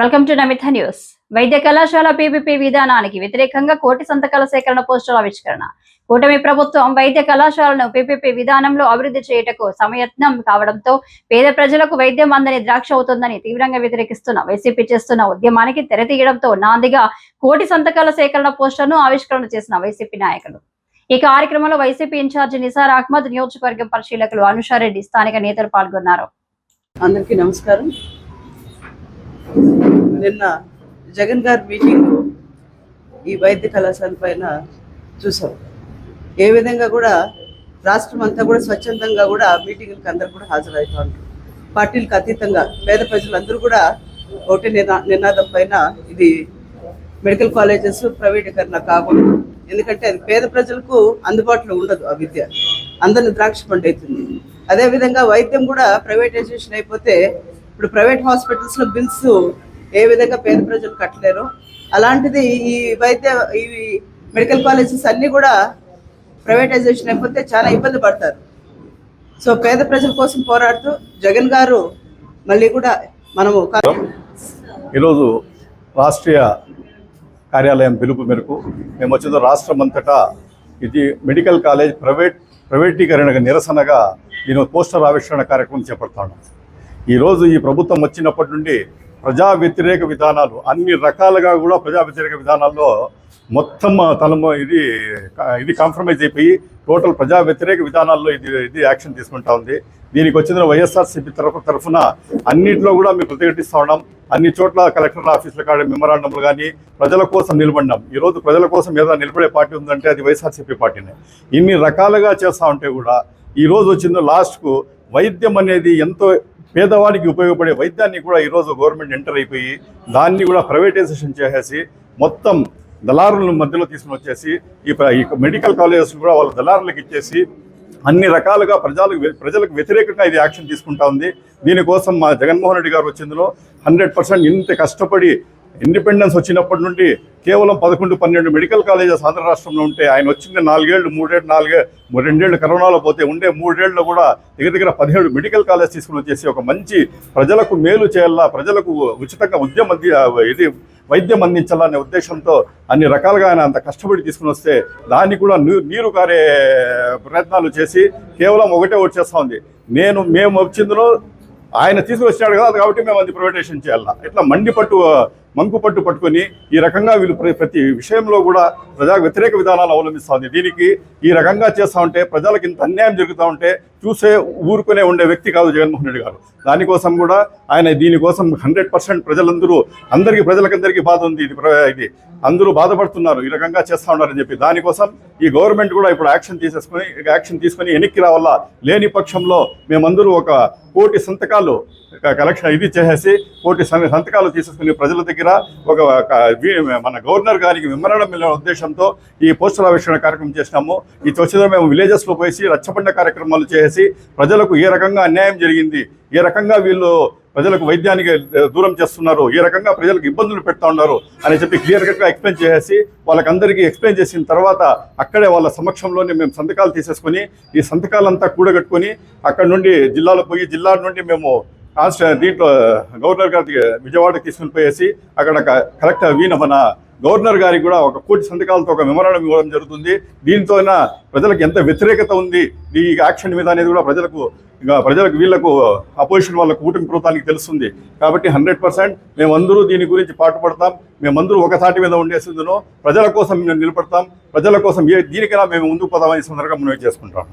Welcome to Namitha news. వైద్య కళాశాల PPP విధానానికి వ్యతిరేకంగా కోటి సంతకాల సేకరణ పోస్టుల ఆవిష్కరణ. కూటమి ప్రభుత్వం వైద్య కళాశాలను పీపీపీ విధానంలో అభివృద్ధి చేయుటకు సమయత్నం కావడంతో పేద ప్రజలకు వైద్యం అందని ద్రాక్ష అవుతుందని తీవ్రంగా వ్యతిరేకిస్తున్న వైసీపీ చేస్తున్న ఉద్యమానికి తెరతీయడంతో నాందిగా కోటి సంతకాల సేకరణ పోస్టులను ఆవిష్కరణ చేసిన వైసీపీ నాయకులు. ఈ కార్యక్రమంలో వైసీపీ ఇన్ఛార్జి నిసార్ అహ్మద్ నియోజకవర్గం పరిశీలకులు అనుషారెడ్డి స్థానిక నేతలు పాల్గొన్నారు. అందరికీ నమస్కారం. నిన్న జగన్ గారి మీటింగ్ ఈ వైద్య కళాశాల పైన చూసాం ఏ విధంగా కూడా రాష్ట్రం అంతా కూడా స్వచ్ఛందంగా కూడా మీటింగ్లకు అందరూ అందరు కూడా హాజరవుతూ ఉంటారు పార్టీలకు అతీతంగా పేద ప్రజలందరూ కూడా ఒకటి నినా నినాదం పైన ఇది మెడికల్ కాలేజెస్ ప్రైవేటీకరణ కాకూడదు ఎందుకంటే అది పేద ప్రజలకు అందుబాటులో ఉండదు ఆ విద్య. అందరిని ద్రాక్ష పండు అవుతుంది. అదేవిధంగా వైద్యం కూడా ప్రైవేటైజేషన్ అయిపోతే ఇప్పుడు ప్రైవేట్ హాస్పిటల్స్లో బిల్స్ ఏ విధంగా పేద ప్రజలు కట్టలేరు? అలాంటిది ఈ వైద్య ఈ మెడికల్ కాలేజెస్ అన్నీ కూడా ప్రైవేటైజేషన్ అయిపోతే చాలా ఇబ్బంది పడతారు. సో పేద ప్రజల కోసం పోరాడుతూ జగన్ గారు మళ్ళీ కూడా మనము ఈరోజు రాష్ట్రీయ కార్యాలయం పిలుపు మేరకు మేము వచ్చిన రాష్ట్రం అంతటా ఇది మెడికల్ కాలేజ్ ప్రైవేట్ ప్రైవేటీకరణకు నిరసనగా నేను పోస్టర్ ఆవిష్కరణ కార్యక్రమం చేపడతాను ఈరోజు ఈ ప్రభుత్వం వచ్చినప్పటి నుండి ప్రజా వ్యతిరేక విధానాలు అన్ని రకాలుగా కూడా ప్రజా వ్యతిరేక విధానాల్లో మొత్తం తలము ఇది ఇది కాంప్రమైజ్ అయిపోయి టోటల్ ప్రజా వ్యతిరేక విధానాల్లో ఇది ఇది యాక్షన్ తీసుకుంటా ఉంది. దీనికి వచ్చిన వైఎస్ఆర్సీపీ తరఫు తరఫున అన్నింటిలో కూడా మేము ప్రతిఘటిస్తూ ఉన్నాం. అన్ని చోట్ల కలెక్టర్ ఆఫీసుల కాడ మెమరాండంలు కానీ ప్రజల కోసం నిలబడినాం. ఈరోజు ప్రజల కోసం ఏదైనా నిలబడే పార్టీ ఉందంటే అది వైఎస్ఆర్సీపీ పార్టీనే. ఇన్ని రకాలుగా చేస్తూ ఉంటే కూడా ఈరోజు వచ్చిందో లాస్ట్కు వైద్యం అనేది ఎంతో పేదవాడికి ఉపయోగపడే వైద్యాన్ని కూడా ఈరోజు గవర్నమెంట్ ఎంటర్ అయిపోయి దాన్ని కూడా ప్రైవేటైజేషన్ చేసేసి మొత్తం దళారుల మధ్యలో తీసుకుని వచ్చేసి ఈ ప్ర- ఈ మెడికల్ కాలేజెస్ కూడా వాళ్ళ దళారులకు ఇచ్చేసి అన్ని రకాలుగా ప్రజలకు ప్రజలకు వ్యతిరేకంగా ఇది యాక్షన్ తీసుకుంటా ఉంది. దీనికోసం మా జగన్మోహన్ రెడ్డి గారు వచ్చిందిలో హండ్రెడ్ పర్సెంట్ ఇంత కష్టపడి ఇండిపెండెన్స్ వచ్చినప్పటి నుండి కేవలం పదకొండు పన్నెండు మెడికల్ కాలేజెస్ ఆంధ్ర రాష్ట్రంలో ఉంటే ఆయన వచ్చింది నాలుగేళ్ళు మూడేళ్ళు నాలుగే రెండేళ్ళు కరోనాలో పోతే ఉండే మూడేళ్ళు కూడా దగ్గర దగ్గర పదిహేడు మెడికల్ కాలేజ్ తీసుకుని వచ్చేసి ఒక మంచి ప్రజలకు మేలు చేయాలా ప్రజలకు ఉచితంగా ఉద్యమ ఇది వైద్యం అందించాలనే ఉద్దేశంతో అన్ని రకాలుగా ఆయన అంత కష్టపడి తీసుకుని వస్తే దాన్ని కూడా నీరు కారే ప్రయత్నాలు చేసి కేవలం ఒకటే ఒకటి ఉంది. నేను మేము వచ్చిందిలో ఆయన తీసుకొచ్చాడు కదా కాబట్టి మేము అది ప్రైవేటైజేషన్ చేయాలా. ఇట్లా మండిపట్టు మంకుపట్టు పట్టుకొని ఈ రకంగా వీళ్ళు ప్ర- ప్రతి విషయంలో కూడా ప్రజా వ్యతిరేక విధానాలు అవలంబిస్తూ ఉంది. దీనికి ఈ రకంగా చేస్తూ ఉంటే ప్రజలకు ఇంత అన్యాయం జరుగుతూ ఉంటే చూసే ఊరుకునే ఉండే వ్యక్తి కాదు జగన్మోహన్ రెడ్డి గారు. దానికోసం కూడా ఆయన దీనికోసం హండ్రెడ్ పర్సెంట్ ప్రజలందరూ అందరికీ ప్రజలకందరికీ బాధ ఉంది. ఇది ప్ర- ఇది అందరూ బాధపడుతున్నారు. ఈ రకంగా చేస్తూ ఉన్నారని చెప్పి దానికోసం ఈ గవర్నమెంట్ కూడా ఇప్పుడు యాక్షన్ తీసేసుకొని యాక్షన్ తీసుకొని వెనక్కి రావాలా లేని పక్షంలో మేమందరూ ఒక కోటి సంతకాలు కలెక్షన్ ఇది చేసేసి కోటి సంతకాలు తీసేసుకుని ప్రజల దగ్గర ఒక మన గవర్నర్ గారికి విమరణం ఉద్దేశంతో ఈ పోస్టర్ ఆవిష్కరణ కార్యక్రమం చేసినాము. ఈ వచ్చిన మేము విలేజెస్లో పోయి రచ్చబండ కార్యక్రమాలు చేసి ప్రజలకు ఏ రకంగా అన్యాయం జరిగింది ఏ రకంగా వీళ్ళు ప్రజలకు వైద్యానికి దూరం చేస్తున్నారు ఏ రకంగా ప్రజలకు ఇబ్బందులు పెడతా ఉన్నారు అని చెప్పి క్లియర్గా ఎక్స్ప్లెయిన్ చేసేసి వాళ్ళకందరికీ ఎక్స్ప్లెయిన్ చేసిన తర్వాత అక్కడే వాళ్ళ సమక్షంలోనే మేము సంతకాలు తీసేసుకొని ఈ సంతకాలంతా కూడగట్టుకొని అక్కడ నుండి జిల్లాలో పోయి జిల్లా నుండి మేము కాన్స్ట దీంట్లో గవర్నర్ గారికి విజయవాడకి తీసుకుని పోయేసి అక్కడ కలెక్టర్ వీణ మన గవర్నర్ గారికి కూడా ఒక కోటి సంతకాలతో ఒక విమరణం ఇవ్వడం జరుగుతుంది. దీంతో ప్రజలకు ఎంత వ్యతిరేకత ఉంది? ఈ యాక్షన్ మీద అనేది కూడా ప్రజలకు ప్రజలకు వీళ్ళకు అపోజిషన్ వాళ్ళ కూటమి ప్రభుత్వానికి తెలుస్తుంది. కాబట్టి హండ్రెడ్ పర్సెంట్ మేమందరూ దీని గురించి పాటుపడతాం. మేమందరూ ఒకసాటి మీద ఉండేసిందును. ప్రజల కోసం మేము నిలబడతాం. ప్రజల కోసం ఏ దీనికైనా మేము ముందుకు పోదామని సందర్భంగా మనం చేసుకుంటాం